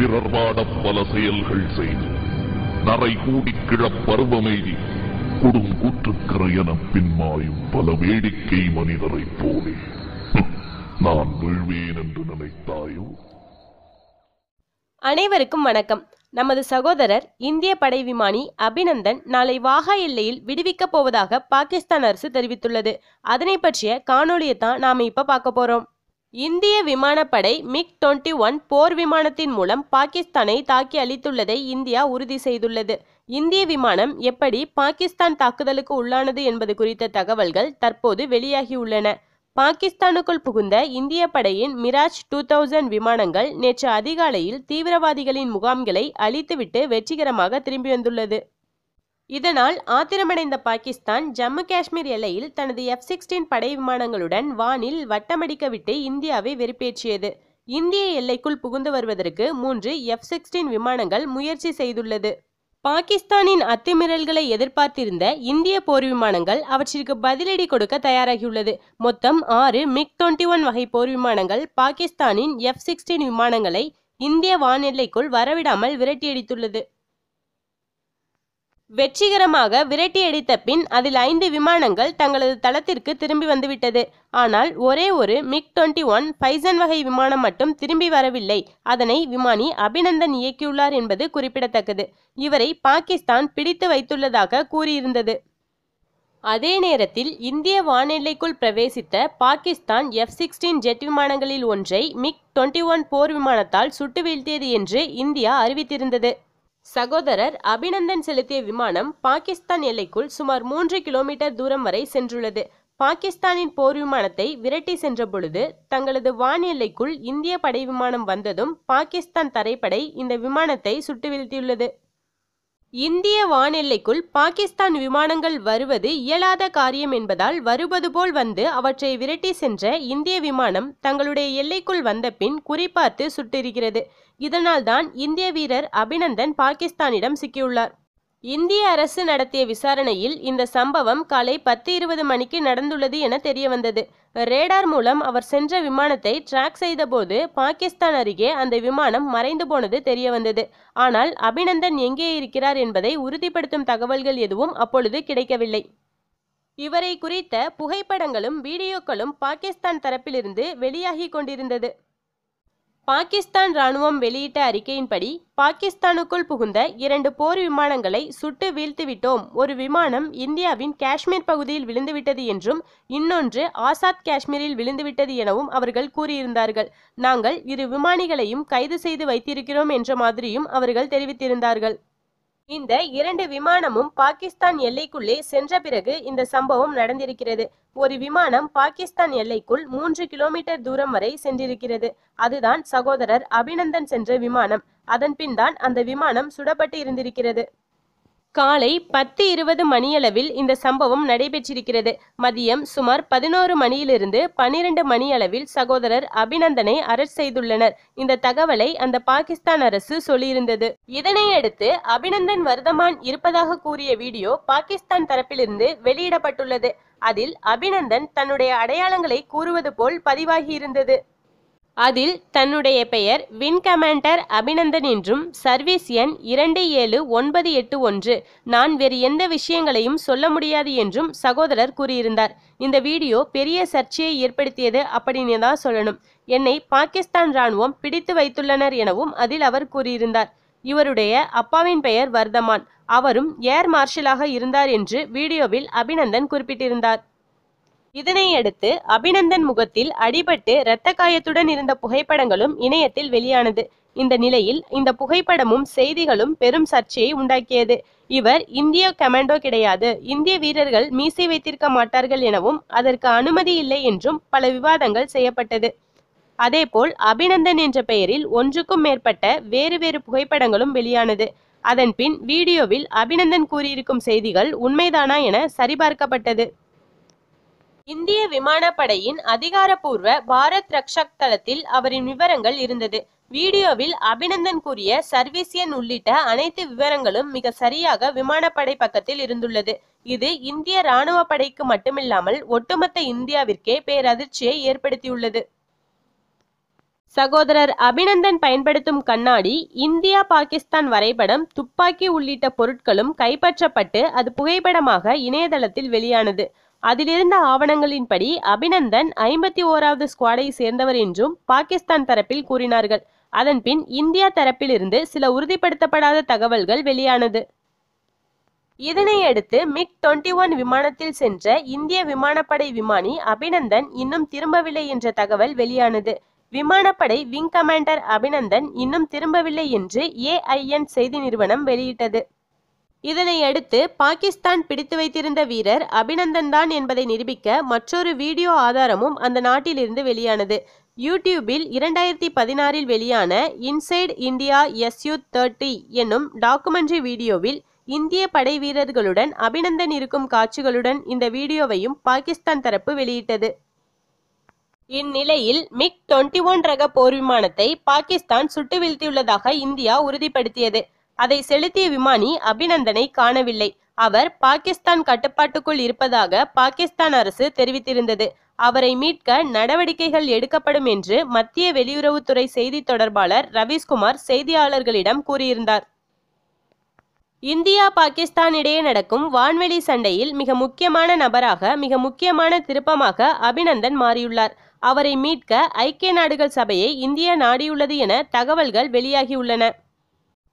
பிறர் வாடப் பல செயல்கள் செய்து நரை கூடி கிழப் பருவமெய்தி கொடுங்கூற்றுக்கரை எனப் பின்மாயும் பல வேடிக்கை மனிதரைப் போலே. நான் வீழ்வேன் என்று நினைத்தாயோ? அனைவருக்கும் வணக்கம். நமது சகோதரர் இந்திய படை விமானி அபிநந்தன் நாளை வாகா எல்லையில் விடுவிக்கப் போவதாக பாகிஸ்தான் அரசு தெரிவித்துள்ளது. அதனை பற்றிய காணொலியை தான் நாம இப்ப பார்க்க போறோம். இந்திய விமானப்படை மிக் 21 ஒன் போர் விமானத்தின் மூலம் பாகிஸ்தானை தாக்கி அளித்துள்ளதை இந்தியா உறுதி செய்துள்ளது. இந்திய விமானம் எப்படி பாகிஸ்தான் தாக்குதலுக்கு உள்ளானது என்பது குறித்த தகவல்கள் தற்போது வெளியாகியுள்ளன. பாகிஸ்தானுக்குள் புகுந்த இந்திய படையின் மிராஜ் டூ தௌசண்ட் விமானங்கள் நேற்று அதிகாலையில் தீவிரவாதிகளின் முகாம்களை அழித்துவிட்டு வெற்றிகரமாக திரும்பி வந்துள்ளது. இதனால் ஆத்திரமடைந்த பாகிஸ்தான் ஜம்மு காஷ்மீர் எல்லையில் தனது எஃப் சிக்ஸ்டீன் படை விமானங்களுடன் வானில் வட்டமடிக்கவிட்டு இந்தியாவை வெறுப்பேற்றியது. இந்திய எல்லைக்குள் புகுந்து வருவதற்கு மூன்று எஃப் சிக்ஸ்டீன் விமானங்கள் முயற்சி செய்துள்ளது. பாகிஸ்தானின் அத்துமீறல்களை எதிர்பார்த்திருந்த இந்திய போர் விமானங்கள் அவற்றிற்கு பதிலடி கொடுக்க தயாராகியுள்ளது. மொத்தம் ஆறு மிக் 21 ஒன் வகை போர் விமானங்கள் பாகிஸ்தானின் எஃப் சிக்ஸ்டீன் விமானங்களை இந்திய வானெல்லைக்குள் வரவிடாமல் விரட்டியடித்துள்ளது. வெற்றிகரமாக விரட்டியடித்த பின் அதில் ஐந்து விமானங்கள் தங்களது தளத்திற்கு திரும்பி வந்துவிட்டது. ஆனால் ஒரே ஒரு மிக் 21 ஒன் பைசன் வகை விமானம் மட்டும் திரும்பி வரவில்லை. அதனை விமானி அபிநந்தன் இயக்கியுள்ளார் என்பது குறிப்பிடத்தக்கது. இவரை பாகிஸ்தான் பிடித்து வைத்துள்ளதாக கூறியிருந்தது. அதே நேரத்தில் இந்திய வானெல்லைக்குள் பிரவேசித்த பாகிஸ்தான் எஃப் சிக்ஸ்டீன் ஜெட் விமானங்களில் ஒன்றை மிக் 21 ஒன் போர் விமானத்தால் சுட்டு வீழ்த்தியது என்று இந்தியா அறிவித்திருந்தது. சகோதரர் அபிநந்தன் செலுத்திய விமானம் பாகிஸ்தான் எல்லைக்குள் சுமார் மூன்று கிலோமீட்டர் தூரம் வரை சென்றுள்ளது. பாகிஸ்தானின் போர் விமானத்தை விரட்டி சென்ற பொழுது தங்களது வான் எல்லைக்குள் இந்திய படை விமானம் வந்ததும் பாகிஸ்தான் தரைப்படை இந்த விமானத்தை சுட்டு வீழ்த்தியுள்ளது. இந்திய வானெல்லைக்குள் பாகிஸ்தான் விமானங்கள் வருவது இயலாத காரியம் என்பதால் வருவது போல் வந்து அவற்றை விரட்டி சென்ற இந்திய விமானம் தங்களுடைய எல்லைக்குள் வந்த பின் குறிபார்த்து சுட்டிருக்கிறது இதனால்தான் இந்திய வீரர் அபிநந்தன் பாகிஸ்தானிடம் சிக்கியுள்ளார். இந்திய அரசு நடத்திய விசாரணையில் இந்த சம்பவம் காலை பத்து இருபது மணிக்கு நடந்துள்ளது என தெரிய வந்தது ரேடார் மூலம் அவர் சென்ற விமானத்தை ட்ராக் செய்தபோது பாகிஸ்தான் அருகே அந்த விமானம் மறைந்து போனது தெரிய வந்தது ஆனால் அபிநந்தன் எங்கே இருக்கிறார் என்பதை உறுதிப்படுத்தும் தகவல்கள் எதுவும் அப்பொழுது கிடைக்கவில்லை. இவரை குறித்த புகைப்படங்களும் வீடியோக்களும் பாகிஸ்தான் தரப்பிலிருந்து வெளியாகி கொண்டிருந்தது. பாகிஸ்தான் ராணுவம் வெளியிட்ட அறிக்கையின்படி பாகிஸ்தானுக்குள் புகுந்த இரண்டு போர் விமானங்களை சுட்டு வீழ்த்திவிட்டோம். ஒரு விமானம் இந்தியாவின் காஷ்மீர் பகுதியில் விழுந்துவிட்டது என்றும் இன்னொன்று ஆசாத் காஷ்மீரில் விழுந்துவிட்டது எனவும் அவர்கள் கூறியிருந்தார்கள். நாங்கள் இரு விமானிகளையும் கைது செய்து வைத்திருக்கிறோம் என்ற மாதிரியும் அவர்கள் தெரிவித்திருந்தார்கள். இந்த இரண்டு விமானமும் பாகிஸ்தான் எல்லைக்குள்ளே சென்ற பிறகு இந்த சம்பவம் நடந்திருக்கிறது. ஒரு விமானம் பாகிஸ்தான் எல்லைக்குள் மூன்று கிலோமீட்டர் தூரம் வரை சென்றிருக்கிறது. அதுதான் சகோதரர் அபிநந்தன் சென்ற விமானம். அதன்பின் தான் அந்த விமானம் சுடப்பட்டு இருந்திருக்கிறது. காலை பத்து இருபது மணியளவில் இந்த சம்பவம் நடைபெற்றிருக்கிறது. மதியம் சுமார் பதினோரு மணியிலிருந்து பனிரெண்டு மணியளவில் சகோதரர் அபிநந்தனை அரெஸ்ட் செய்துள்ளனர். இந்த தகவலை அந்த பாகிஸ்தான் அரசு சொல்லியிருந்தது. இதனையடுத்து அபிநந்தன் வர்தமான் இருப்பதாக கூறிய வீடியோ பாகிஸ்தான் தரப்பிலிருந்து வெளியிடப்பட்டுள்ளது. அதில் அபிநந்தன் தன்னுடைய அடையாளங்களை கூறுவது போல் பதிவாகியிருந்தது. அதில் தன்னுடைய பெயர் வின் கமாண்டர் அபிநந்தன் என்றும் சர்வீஸ் எண் இரண்டு ஏழு ஒன்பது எட்டு ஒன்று. நான் வேறு எந்த விஷயங்களையும் சொல்ல முடியாது என்றும் சகோதரர் கூறியிருந்தார். இந்த வீடியோ பெரிய சர்ச்சையை ஏற்படுத்தியது அப்படின்னு தான் சொல்லணும். என்னை பாகிஸ்தான் ராணுவம் பிடித்து வைத்துள்ளனர் எனவும் அதில் அவர் கூறியிருந்தார். இவருடைய அப்பாவின் பெயர் வர்தமான். அவரும் ஏர் மார்ஷலாக இருந்தார் என்று வீடியோவில் அபிநந்தன் குறிப்பிட்டிருந்தார். இதனையடுத்து அபிநந்தன் முகத்தில் அடிபட்டு இரத்த காயத்துடன் இருந்த புகைப்படங்களும் இணையத்தில் வெளியானது. இந்த நிலையில் இந்த புகைப்படமும் செய்திகளும் பெரும் சர்ச்சையை உண்டாக்கியது. இவர் இந்திய கமாண்டோ கிடையாது. இந்திய வீரர்கள் மீசை வைத்திருக்க மாட்டார்கள் எனவும் அதற்கு அனுமதி இல்லை என்றும் பல விவாதங்கள் செய்யப்பட்டது. அதேபோல் அபிநந்தன் என்ற பெயரில் ஒன்றுக்கும் மேற்பட்ட வேறு வேறு புகைப்படங்களும் வெளியானது. அதன்பின் வீடியோவில் அபிநந்தன் கூறியிருக்கும் செய்திகள் உண்மைதானா என சரிபார்க்கப்பட்டது. இந்திய விமானப்படையின் அதிகாரப்பூர்வ பாரத் ரக்ஷக் தளத்தில் அவரின் விவரங்கள் இருந்தது. வீடியோவில் அபிநந்தன் கூறிய சர்வீஸ் எண் உள்ளிட்ட அனைத்து விவரங்களும் மிக சரியாக விமானப்படை பக்கத்தில் இருந்துள்ளது. இது இந்திய ராணுவ படைக்கு மட்டுமில்லாமல் ஒட்டுமொத்த இந்தியாவிற்கே பேரதிர்ச்சியை ஏற்படுத்தியுள்ளது. சகோதரர் அபிநந்தன் பயன்படுத்தும் கண்ணாடி இந்தியா பாகிஸ்தான் வரைபடம் துப்பாக்கி உள்ளிட்ட பொருட்களும் கைப்பற்றப்பட்டு அது புகைப்படமாக இணையதளத்தில் வெளியானது. அதிலிருந்த ஆவணங்களின்படி அபிநந்தன் ஐம்பத்தி ஓராவது ஸ்குவாடை சேர்ந்தவர் என்றும் பாகிஸ்தான் தரப்பில் கூறினார்கள். அதன்பின் இந்தியா தரப்பிலிருந்து சில உறுதிப்படுத்தப்படாத தகவல்கள் வெளியானது. இதனை அடுத்து மிக் டுவெண்ட்டி ஒன் விமானத்தில் சென்ற இந்திய விமானப்படை விமானி அபிநந்தன் இன்னும் திரும்பவில்லை என்ற தகவல் வெளியானது. விமானப்படை விங் கமாண்டர் அபிநந்தன் இன்னும் திரும்பவில்லை என்று ஏஐஎன் செய்தி நிறுவனம் வெளியிட்டது. இதனையடுத்து பாகிஸ்தான் பிடித்து வைத்திருந்த வீரர் அபிநந்தன் தான் என்பதை நிரூபிக்க மற்றொரு வீடியோ ஆதாரமும் அந்த நாட்டிலிருந்து வெளியானது. யூடியூபில் இரண்டாயிரத்தி பதினாறில் வெளியான இன்சைட் இந்தியா எஸ்யூ தேர்ட்டி என்னும் டாக்குமெண்ட்ரி வீடியோவில் இந்திய படை வீரர்களுடன் அபிநந்தன் இருக்கும் காட்சிகளுடன் இந்த வீடியோவையும் பாகிஸ்தான் தரப்பு வெளியிட்டது. இந்நிலையில் மிக் டுவெண்ட்டி ஒன் ரக போர் விமானத்தை பாகிஸ்தான் சுட்டு வீழ்த்தியுள்ளதாக இந்தியா உறுதிப்படுத்தியது. அதை செலுத்திய விமானி அபிநந்தனை காணவில்லை. அவர் பாகிஸ்தான் கட்டுப்பாட்டுக்குள் இருப்பதாக பாகிஸ்தான் அரசு தெரிவித்திருந்தது. அவரை மீட்க நடவடிக்கைகள் எடுக்கப்படும் என்று மத்திய வெளியுறவுத்துறை செய்தி தொடர்பாளர் ரவீஸ்குமார் செய்தியாளர்களிடம் கூறியிருந்தார். இந்தியா பாகிஸ்தான் இடையே நடக்கும் வான்வெளி சண்டையில் மிக முக்கியமான நபராக மிக முக்கியமான திருப்பமாக அபிநந்தன் மாறியுள்ளார். அவரை மீட்க ஐக்கிய நாடுகள் சபையை இந்தியா நாடியுள்ளது என தகவல்கள் வெளியாகியுள்ளன.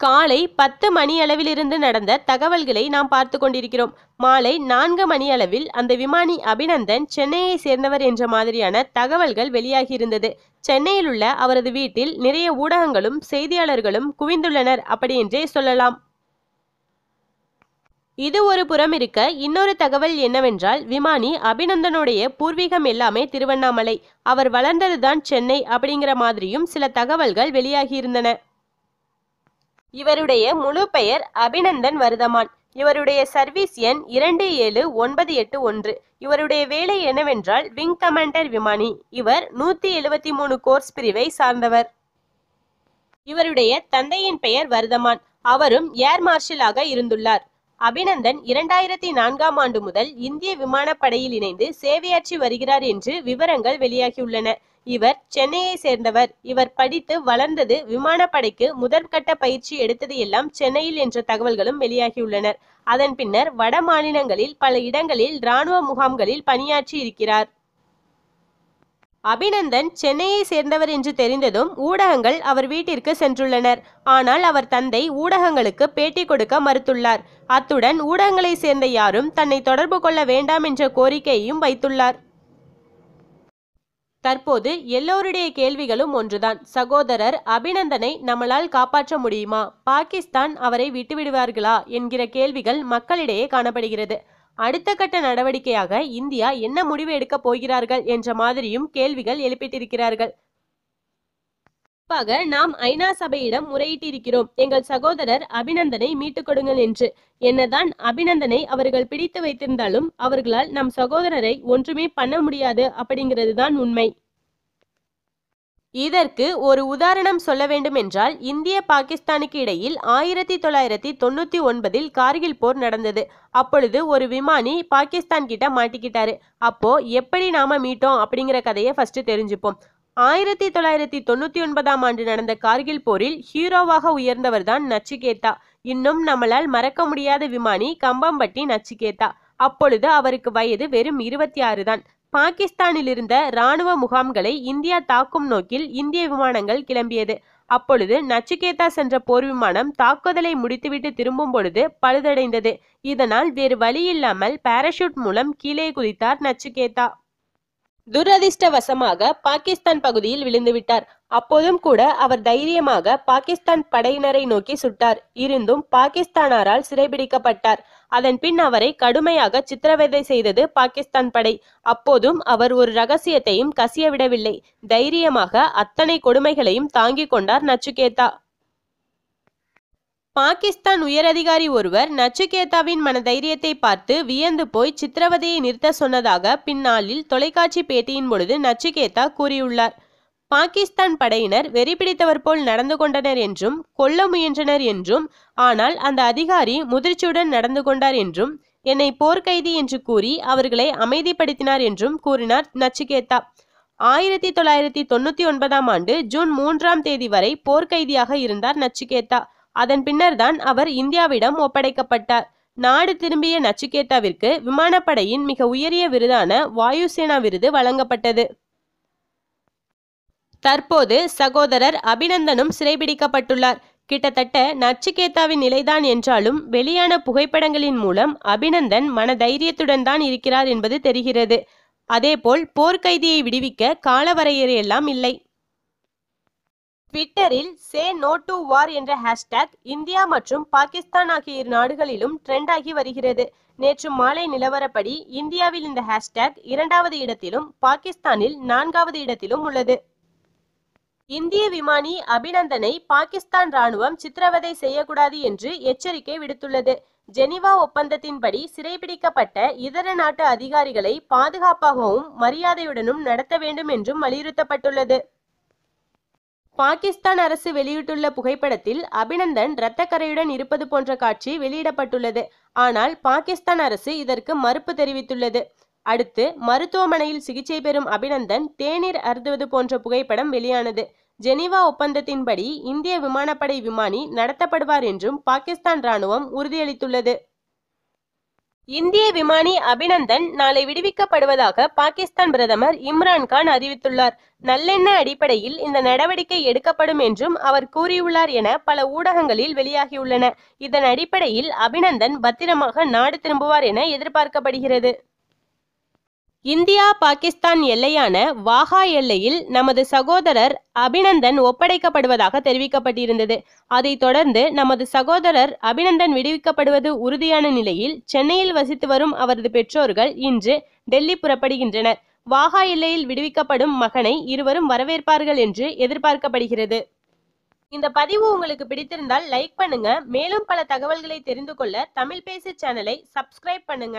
காலை பத்து மணி அளவிலிருந்து நடந்த தகவல்களை நாம் பார்த்து கொண்டிருக்கிறோம். மாலை நான்கு மணி அளவில் அந்த விமானி அபிநந்தன் சென்னையை சேர்ந்தவர் என்ற மாதிரியான தகவல்கள் வெளியாகியிருந்தது. சென்னையில் உள்ள அவரது வீட்டில் நிறைய ஊடகங்களும் செய்தியாளர்களும் குவிந்துள்ளனர் அப்படி என்றே சொல்லலாம். இது ஒரு புறம் இருக்க இன்னொரு தகவல் என்னவென்றால் விமானி அபிநந்தனுடைய பூர்வீகம் எல்லாமே திருவண்ணாமலை. அவர் வளர்ந்ததுதான் சென்னை அப்படிங்கிற மாதிரியும் சில தகவல்கள் வெளியாகியிருந்தன. இவருடைய முழு பெயர் அபிநந்தன் வருதமான். இவருடைய சர்வீஸ் எண் இரண்டு ஏழு ஒன்பது எட்டு ஒன்று. இவருடைய வேலை என்னவென்றால் விங் கமாண்டர் விமானி. இவர் நூத்தி எழுபத்தி மூணு கோர்ஸ் பிரிவை சார்ந்தவர். இவருடைய தந்தையின் பெயர் வர்தமான். அவரும் ஏர் மார்ஷலாக இருந்துள்ளார். அபிநந்தன் இரண்டாயிரத்தி நான்காம் ஆண்டு முதல் இந்திய விமானப்படையில் இணைந்து சேவையாற்றி வருகிறார் என்று விவரங்கள் வெளியாகியுள்ளன. இவர் சென்னையை சேர்ந்தவர். இவர் படித்து வளர்ந்தது விமானப்படைக்கு முதற்கட்ட பயிற்சி எடுத்தது எல்லாம் சென்னையில் என்ற தகவல்களும் வெளியாகியுள்ளனர். அதன் பின்னர் வட மாநிலங்களில் பல இடங்களில் இராணுவ முகாம்களில் பணியாற்றி இருக்கிறார். அபிநந்தன் சென்னையை சேர்ந்தவர் என்று தெரிந்ததும் ஊடகங்கள் அவர் வீட்டிற்கு சென்றுள்ளனர். ஆனால் அவர் தந்தை ஊடகங்களுக்கு பேட்டி கொடுக்க மறுத்துள்ளார். அத்துடன் ஊடகங்களை சேர்ந்த யாரும் தன்னை தொடர்பு கொள்ள வேண்டாம் என்ற கோரிக்கையையும் வைத்துள்ளார். தற்போது எல்லோருடைய கேள்விகளும் ஒன்றுதான். சகோதரர் அபிநந்தனை நம்மளால் காப்பாற்ற முடியுமா? பாகிஸ்தான் அவரை விட்டுவிடுவார்களா? என்கிற கேள்விகள் மக்களிடையே காணப்படுகிறது. அடுத்த கட்ட நடவடிக்கையாக இந்தியா என்ன முடிவு எடுக்கப் போகிறார்கள்? என்ற மாதிரியும் கேள்விகள் எழுப்பிட்டிருக்கிறார்கள். குறிப்பாக நாம் ஐநா சபையிடம் முறையிட்டிருக்கிறோம். எங்கள் சகோதரர் அபிநந்தனை மீட்டுக் கொடுங்கள் என்று. என்னதான் அபிநந்தனை அவர்கள் பிடித்து வைத்திருந்தாலும் அவர்களால் நம் சகோதரரை ஒன்றுமே பண்ண முடியாது அப்படிங்கிறது தான் உண்மை. இதற்கு ஒரு உதாரணம் சொல்ல வேண்டும் என்றால் இந்திய பாகிஸ்தானுக்கு இடையில் ஆயிரத்தி தொள்ளாயிரத்தி தொண்ணூத்தி ஒன்பதில் கார்கில் போர் நடந்தது. அப்பொழுது ஒரு விமானி பாகிஸ்தான் கிட்ட மாட்டிக்கிட்டாரு. அப்போ எப்படி நாம மீட்டோம் அப்படிங்கிற கதையை ஃபர்ஸ்ட் தெரிஞ்சுப்போம். ஆயிரத்தி தொள்ளாயிரத்தி தொண்ணூத்தி ஒன்பதாம் ஆண்டு நடந்த கார்கில் போரில் ஹீரோவாக உயர்ந்தவர்தான் நச்சிகேதா. இன்னும் நம்மளால் மறக்க முடியாத விமானி கம்பம்பட்டி நச்சிகேதா. அப்பொழுது அவருக்கு வயது வெறும் இருபத்தி ஆறு தான். பாகிஸ்தானில் இருந்த இராணுவ முகாம்களை இந்தியா தாக்கும் நோக்கில் இந்திய விமானங்கள் கிளம்பியது. அப்பொழுது நச்சுகேதா சென்ற போர் விமானம் தாக்குதலை முடித்துவிட்டு திரும்பும் பொழுது பழுதடைந்தது. இதனால் வேறு வழி இல்லாமல் பாராஷூட் மூலம் கீழே குதித்தார் நச்சுகேதா. துரதிர்ஷ்டவசமாக பாகிஸ்தான் பகுதியில் விழுந்துவிட்டார் அப்போதும் கூட அவர் தைரியமாக பாகிஸ்தான் படையினரை நோக்கி சுட்டார். இருந்தும் பாகிஸ்தானாரால் சிறைபிடிக்கப்பட்டார். அதன் பின் அவரை கடுமையாக சித்திரவதை செய்தது பாகிஸ்தான் படை. அப்போதும் அவர் ஒரு ரகசியத்தையும் கசிய விடவில்லை தைரியமாக அத்தனை கொடுமைகளையும் தாங்கிக் கொண்டார் நச்சுகேதா. பாகிஸ்தான் உயரதிகாரி ஒருவர் நச்சுகேதாவின் மன தைரியத்தை பார்த்து வியந்து போய் சித்திரவதையை நிறுத்த சொன்னதாக பின்னாளில் தொலைக்காட்சி பேட்டியின் பொழுது நச்சுகேதா கூறியுள்ளார். பாகிஸ்தான் படையினர் வெறி பிடித்தவர் போல் நடந்து கொண்டனர் என்றும் கொல்ல முயன்றனர் என்றும் ஆனால் அந்த அதிகாரி முதிர்ச்சியுடன் நடந்து கொண்டார் என்றும் என்னை போர்க்கைதி என்று கூறி அவர்களை அமைதிப்படுத்தினார் என்றும் கூறினார் நச்சுகேதா. ஆயிரத்தி தொள்ளாயிரத்தி தொண்ணூத்தி ஒன்பதாம் ஆண்டு ஜூன் மூன்றாம் தேதி வரை போர்க்கைதியாக இருந்தார் நச்சுகேதா. அதன் பின்னர்தான் அவர் இந்தியாவிடம் ஒப்படைக்கப்பட்டார். நாடு திரும்பிய நச்சிகேதாவிற்கு விமானப்படையின் மிக உயரிய விருதான வாயுசேனா விருது வழங்கப்பட்டது. தற்போது சகோதரர் அபிநந்தனும் சிறைபிடிக்கப்பட்டுள்ளார். கிட்டத்தட்ட நச்சுகேத்தாவின் நிலைதான் என்றாலும் வெளியான புகைப்படங்களின் மூலம் அபிநந்தன் மன தைரியத்துடன் தான் இருக்கிறார் என்பது தெரிகிறது. அதேபோல் போர்க்கைதியை விடுவிக்க காலவரையறையெல்லாம் இல்லை. ட்விட்டரில் சே நோ டு வார் என்ற ஹேஷ்டேக் இந்தியா மற்றும் பாகிஸ்தான் ஆகிய இரு நாடுகளிலும் ட்ரெண்ட் ஆகி வருகிறது. நேற்று மாலை நிலவரப்படி இந்தியாவில் இந்த ஹேஷ்டேக் இரண்டாவது இடத்திலும் பாகிஸ்தானில் நான்காவது இடத்திலும் உள்ளது. இந்திய விமானி அபிநந்தனை பாகிஸ்தான் ராணுவம் சித்திரவதை செய்யக்கூடாது என்று எச்சரிக்கை விடுத்துள்ளது. ஜெனிவா ஒப்பந்தத்தின்படி சிறைபிடிக்கப்பட்ட இதர நாட்டு அதிகாரிகளை பாதுகாப்பாகவும் மரியாதையுடனும் நடத்த வேண்டும் என்றும் வலியுறுத்தப்பட்டுள்ளது. பாகிஸ்தான் அரசு வெளியிட்டுள்ள புகைப்படத்தில் அபிநந்தன் இரத்தக்கரையுடன் இருப்பது போன்ற காட்சி வெளியிடப்பட்டுள்ளது. ஆனால் பாகிஸ்தான் அரசு இதற்கு மறுப்பு தெரிவித்துள்ளது. அடுத்து மருத்துவமனையில் சிகிச்சை பெறும் அபிநந்தன் தேநீர் அருந்துவது போன்ற புகைப்படம் வெளியானது. ஜெனீவா ஒப்பந்தத்தின்படி இந்திய விமானப்படை விமானி நடத்தப்படுவார் என்றும் பாகிஸ்தான் ராணுவம் உறுதியளித்துள்ளது. இந்திய விமானி அபிநந்தன் நாளை விடுவிக்கப்படுவதாக பாகிஸ்தான் பிரதமர் இம்ரான்கான் அறிவித்துள்ளார். நல்லெண்ண அடிப்படையில் இந்த நடவடிக்கை எடுக்கப்படும் என்றும் அவர் கூறியுள்ளார் என பல ஊடகங்களில் வெளியாகியுள்ளன. இதன் அடிப்படையில் அபிநந்தன் பத்திரமாக நாடு திரும்புவார் என எதிர்பார்க்கப்படுகிறது. இந்தியா பாகிஸ்தான் எல்லையான வாகா எல்லையில் நமது சகோதரர் அபிநந்தன் ஒப்படைக்கப்படுவதாக தெரிவிக்கப்பட்டிருந்தது. அதைத் தொடர்ந்து நமது சகோதரர் அபிநந்தன் விடுவிக்கப்படுவது உறுதியான நிலையில் சென்னையில் வசித்து வரும் அவரது பெற்றோர்கள் இன்று டெல்லி புறப்படுகின்றனர். வாகா எல்லையில் விடுவிக்கப்படும் மகனை இருவரும் வரவேற்பார்கள் என்று எதிர்பார்க்கப்படுகிறது. இந்த பதிவு உங்களுக்கு பிடித்திருந்தால் லைக் பண்ணுங்க. மேலும் பல தகவல்களை தெரிந்து கொள்ள தமிழ் பேசு சேனலை சப்ஸ்கிரைப் பண்ணுங்க.